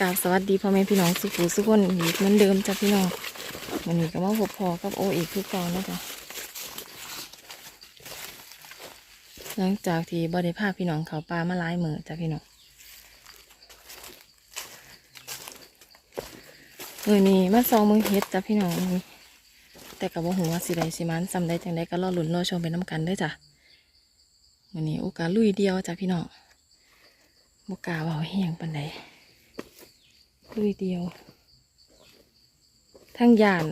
กราบสวัสดีพ่อแม่พี่น้องสุขุสุขคนอีกเหมือนเดิมจ้ะพี่น้องวันนี้ก็มาพบพอกับโออีกคือเก่านะจ๊ะหลังจากที่บริภาพพี่น้องเขาปลามาหลายมือจ้ะพี่น้องมือนี้มาซองมือเฮ็ดจ้ะพี่น้องแต่กับว่าหัวสิใดสิมันซำได้จังได้ก็รอหลุนรอชมไปน้ำกันด้วยจ้ะมือนี้โอกาสลุยเดียวจ้ะพี่น้องบกล้าเบาแห้งปันใด ลุยเดียว ทั้งยาน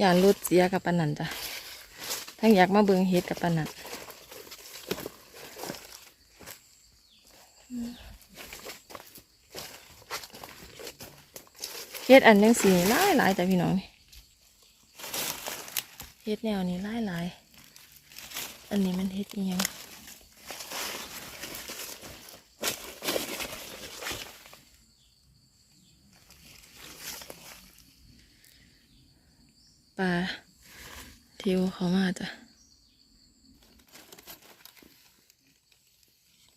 ยานรุดเสียกับปนันจ้ะทั้งอยากมาเบิงเฮ็ดกับปนันเฮ็ดอันยังสีหลายหลายจ้ะพี่น้องนี่เฮ็ดแนวนี้หลายหลายอันนี้มันเฮ็ดอีหยัง ปลาเทียวเขามาจ้ะ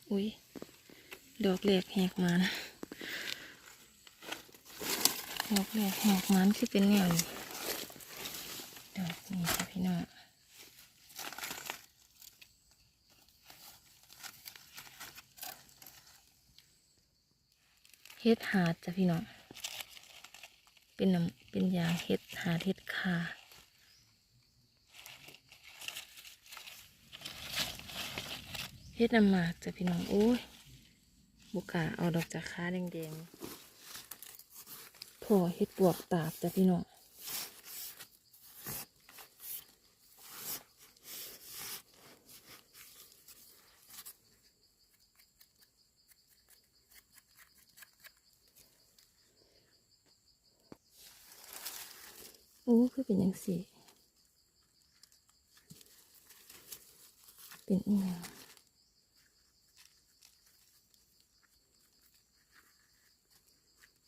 อุ้ย ดอกแหลกแหกมันดอกแหลกแหกมันคือเป็นแนวนี้ดอกนี้ค่ะพี่น้องเฮ็ดหาดจ้ะพี่น้อง เป็นน้ำ เป็นยางเห็ดหาเห็ดคาเห็ดน้ำหมากจ้ะพี่น้องโอ้ยบุกาเอาดอกจากค้าแดงๆพอเห็ดปวกตาบจ้ะพี่น้อง อ้คือเป็นยังสีเป็นอีหยัง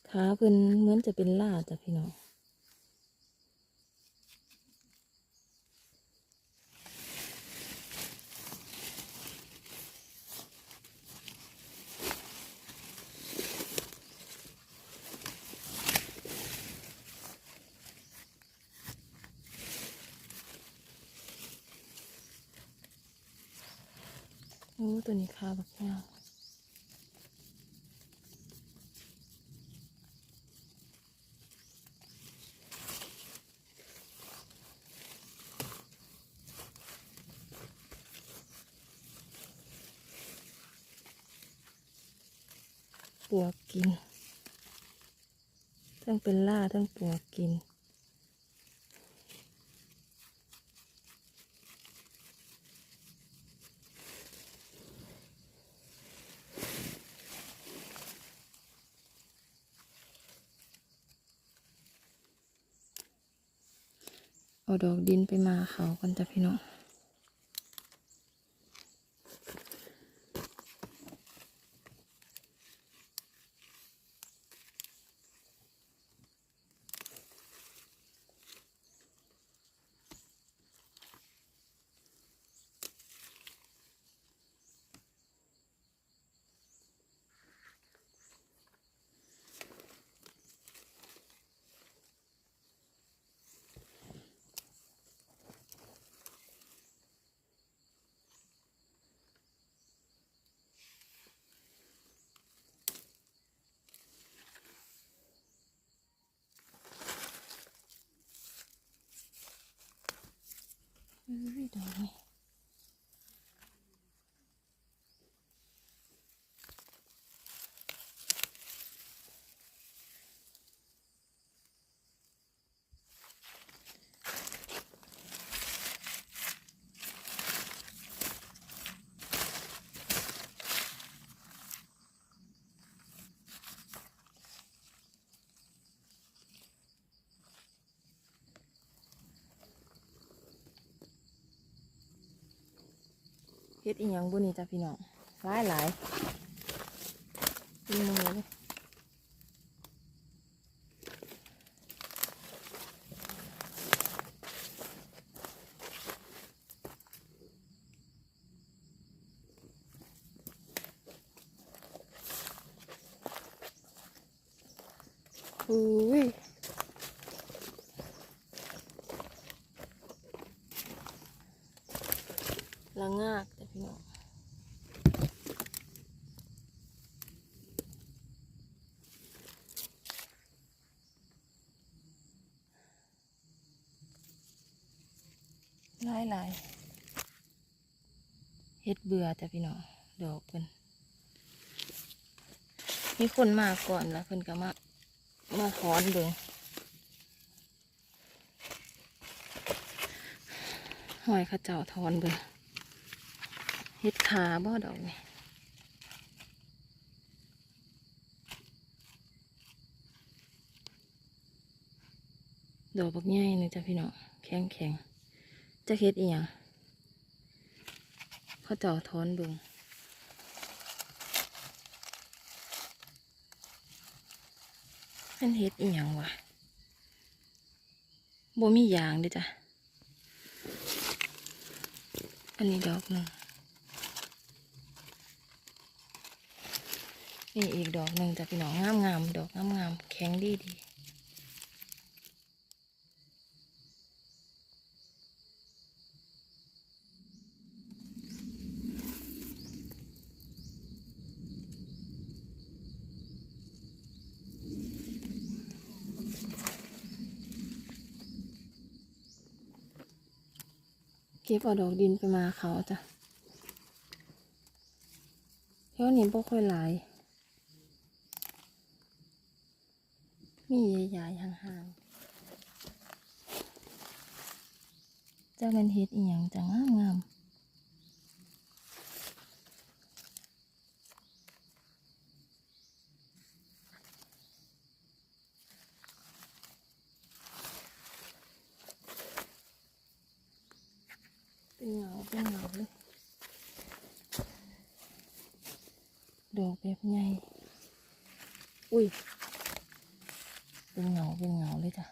ขาเพิ่นเหมือนจะเป็นล่าจ้ะพี่น้อง อ้ตัวนี้ขาบักยาวปวกกิน ทั้งเป็นล่าทั้งปวกกิน ดอกดินไปมาเขากันจ้ะพี่น้อง เอ้ยดอ เฮ็ดอีหยังบุนี่จ้ะพี่น้องหลายหลายมือเลยอุ้ย หลายหลายเฮ็ดเบื่อแต่พี่น้องดอกเพิ่นมีคนมาก่อนแล้วเพิ่นก็มามาถอนเบิ่งหอยข้าเจ้าถอนเบิ่งเฮ็ดขาบ่ดอกนี่ดอกบักใหญ่นี่จ้ะพี่น้องแข็งแข็ง จะเฮ็ดอีหยังเขาเจ้าถอนบิ่งเป็นเฮ็ดอีหยังวะบ่มียางเด้จ้ะ อันนี้ดอกหนึ่งนี่อีกดอกหนึ่งจ้ะพี่น้องงามงามๆดอกงามงามๆแข็งดีดี เก็บเอาดอกดินไปมาเขาจ้ะแถวนี้บ่ค่อยหลาย มีใหญ่ๆห่างๆจะเป็นเฮ็ดอีหยังจะงามงามเป็นเหงาเป็นเหงาเลย ดอกแบบใหญ่ อุ้ย เป็นเงา เป็นเงาเลยจ้ะ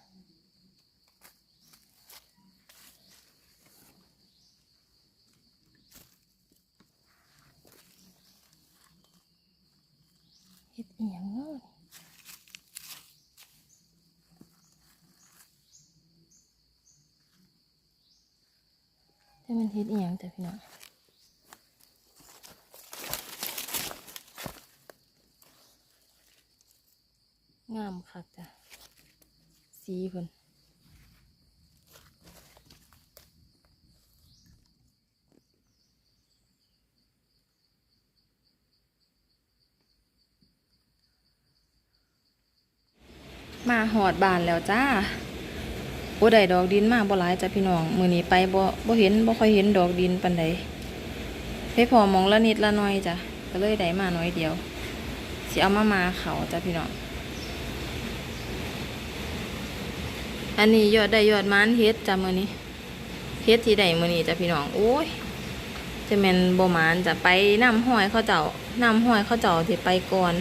เฮ็ดอีหยังเนาะแต่มันเฮ็ดอีหยังจ้ะพี่น้องงาม คักจ้ะ สีเพิ่นมาหอดบานแล้วจ้าโอ้ได้ดอกดินมากบ่หลายจ้ะพี่น้อง มือนี้ไปบ่บ่เห็นบ่ค่อยเห็นดอกดินปานใดไปพอมองละนิดละน่อยจ้ะ ก็เลยได้มาน้อยเดียวสิเอามามาเขาจ้ะพี่น้อง อันนี้ยอดได้ยอดมันเฮ็ดจ้ะมือนี้เฮ็ดที่ใดมือนี้จ้ะพี่น้องโอ้ยจะแม่นโบมานจะไปน้ำห้อยเขาเจ้าน้ำห้อยเขาเจ้าที่ไปก่อน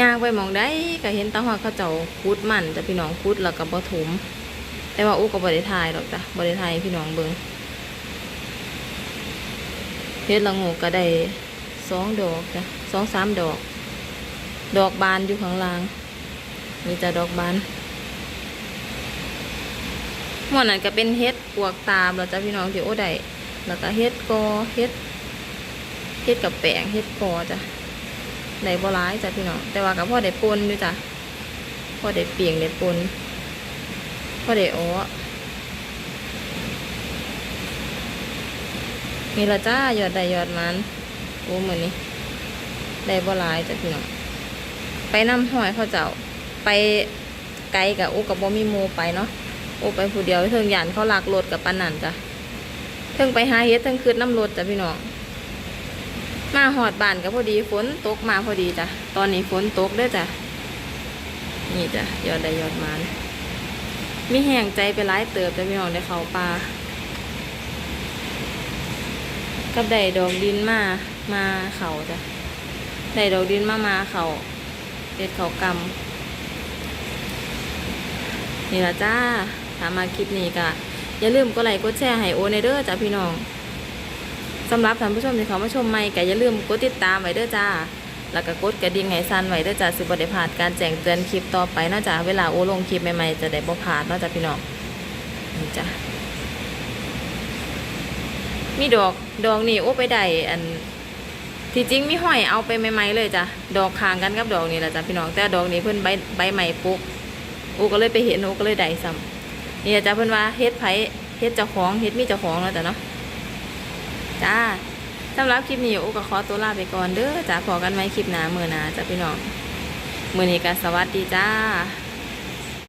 ยางไปมองได้ก็เห็นตาหอยเขาเจ้าคุดมันจ้ะพี่น้องคุดแล้วก็บ่ถมแต่ว่าอู้ก็บ่ได้ถ่ายหรอกจ้ะบ่ได้ถ่ายพี่น้องเบิงเฮ็ดละงูก็ได้สองดอกจ้ะสองสามดอก ดอกบานอยู่ข้างล่าง มีแต่ดอกบานหมอนั้นก็เป็นเฮ็ดปวกตามเราจะพี่น้องที่โอ้ได้แล้วก็เฮ็ดกอเฮ็ดเฮ็ดกับแปงเฮ็ดกอจ้ะได้บ่ร้ายจ้ะพี่น้องแต่ว่ากับพ่อได้ปนอยู่จ้ะพ่อได้เปียงได้ปนพ่อได้อ้อนี่ละจ้ายอดได้ยอดมันโอ้เหมือนนี้ได้บ่ร้ายจ้ะพี่น้องไปนำหอยเขาเจ้า ไปไกลกับโอ้กับบ่มีโมไปเนาะโอ้ไปผู้เดียวเทิงยานเขาลากรถกับปานนันจ้ะเทิงไปหาเฮ็ดเทิงคืดน้ำรถจ้ะพี่น้องมาหอดบานก็พอดีฝนตกมาพอดีจ้ะตอนนี้ฝนตกด้วยจ้ะนี่จ้ะยอดได้ยอดมันมีแห้งใจไปหลายเติบจ้ะพี่น้องได้เขาปลากับได้ดอกดินมามาเขาจ้ะได้ดอกดินมามาเขาเด็ดเขากำ นี่ละจ้าถามมาคลิปนี้ก็อย่าลืมกดไลค์กดแชร์ให้โอในเด้อจ้าพี่น้องสำหรับท่านผู้ชมที่เขามาชมใหม่ก็อย่าลืมกดติดตามไว้เด้อจ้า แล้วก็กดกระดิ่งให้สั่นไว้เด้อจ้ะสิบ่ได้พลาดการแจ้งเตือนคลิปต่อไปนาะจ้ะเวลาโอลงคลิปใหม่ๆจะได้บ่พลาดนาะจ้ะพี่น้องนี่จ้ะมีดอกดอกนี่โอ้ไปได้อันที่จริงมีห้อยเอาไปใหม่ๆเลยจ้ะดอกคางกันกับดอกนี้แหละจ้ะพี่น้องแต่ดอกนี้เพิ่นใบใบใหม่ปุ๊บ อูก็เลยไปเห็นอูก็เลยได้ซ้ำนี่จ้าเพิ่นว่าเฮ็ดไผเฮ็ดเจ้าของเฮ็ดมีเจ้าของแล้วแต่เนาะจ้าสำหรับคลิปนี้อูก็ขอตัวลาไปก่อนเด้อจ้าพอกันไหมคลิปหน้ามื้อหน้าจ้าพี่น้องมื้อนี้ก็สวัสดีจ้า